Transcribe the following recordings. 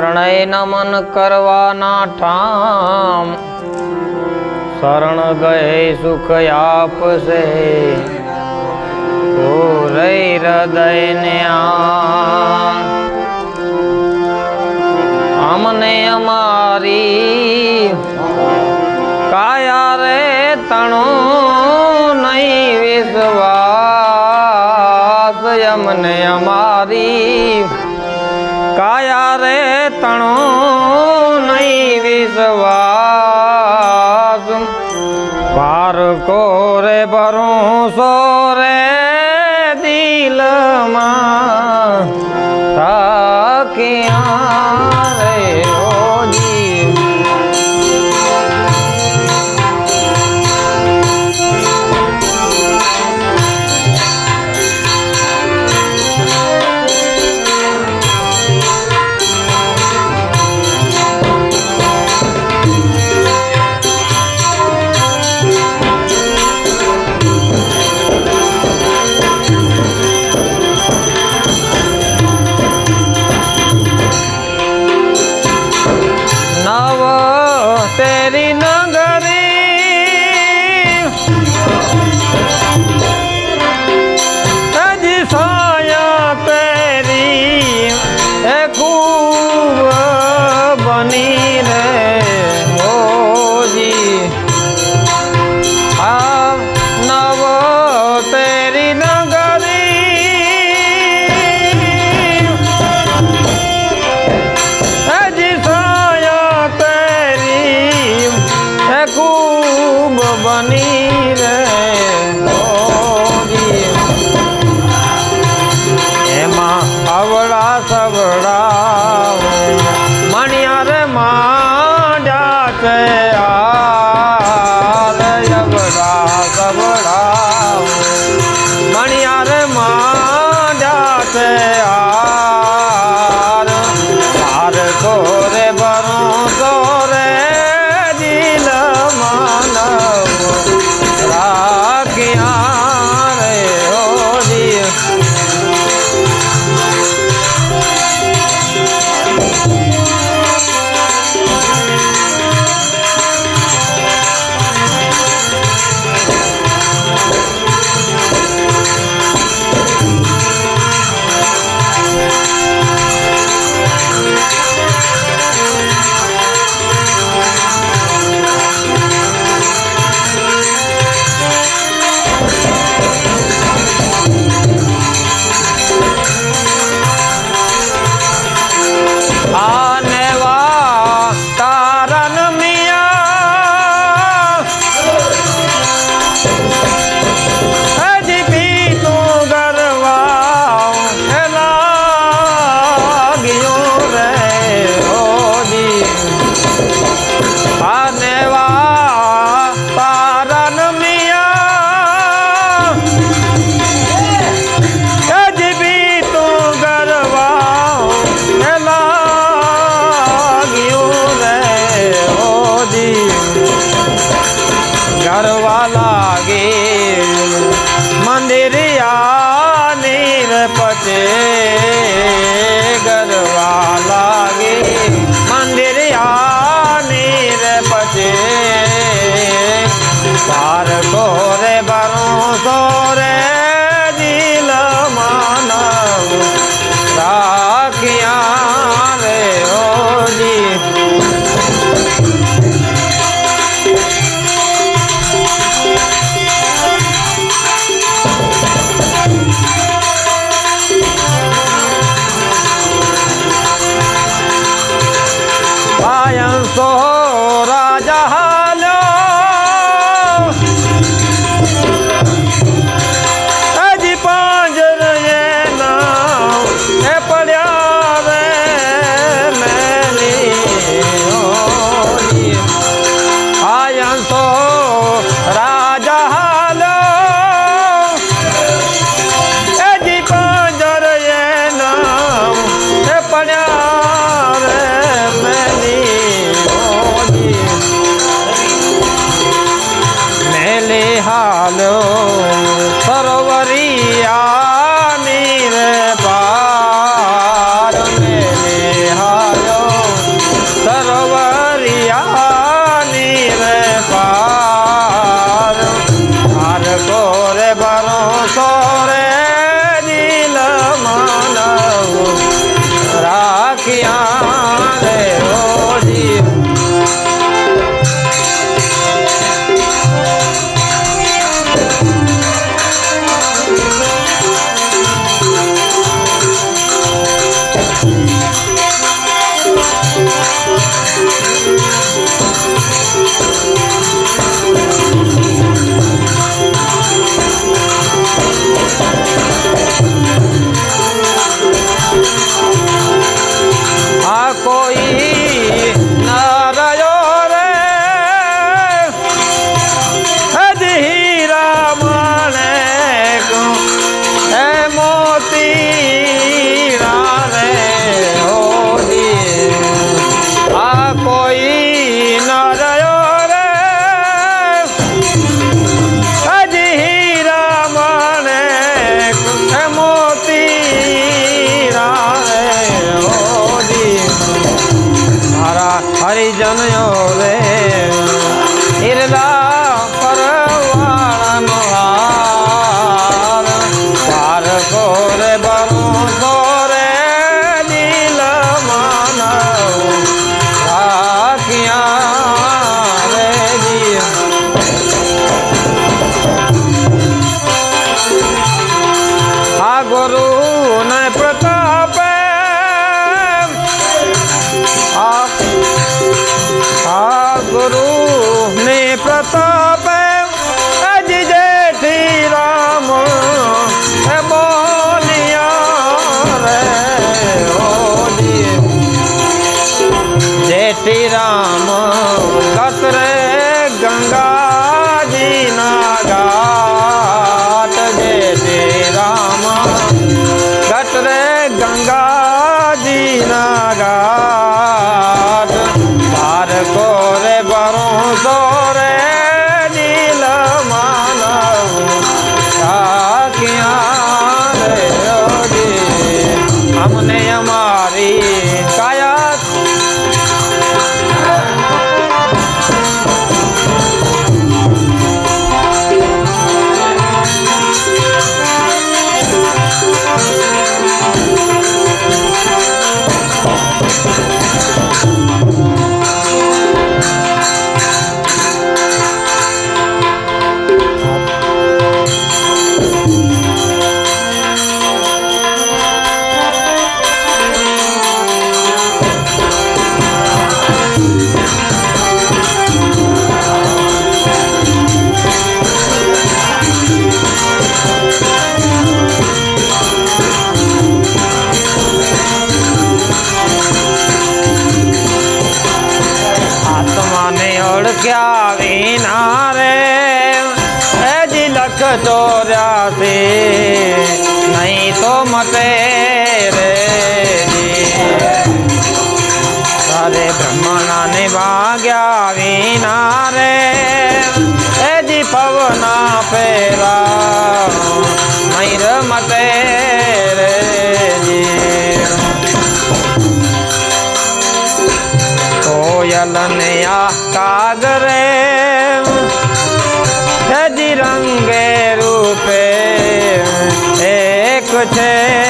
ત્રણેય નમન કરવાના ઠામ. શરણ ગયે, સુખ આપશે. પૂરઈ હૃદયને અમને અમારી કાયા રે તણું નહીં વિશ્વાસ. અમને અમારી કાયા તણો નહીં વિશ્વાસ પાર કોરે ભરું মা સદગુરુ ને પ્રતાપ અમને અમારી. કાય થશે નહીં તો મતે રે તારે બ્રહ્મણાને વાગ્યા વિના છે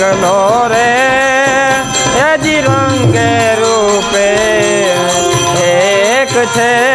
પગલો રે એ જી રંગે રૂપે એક છે.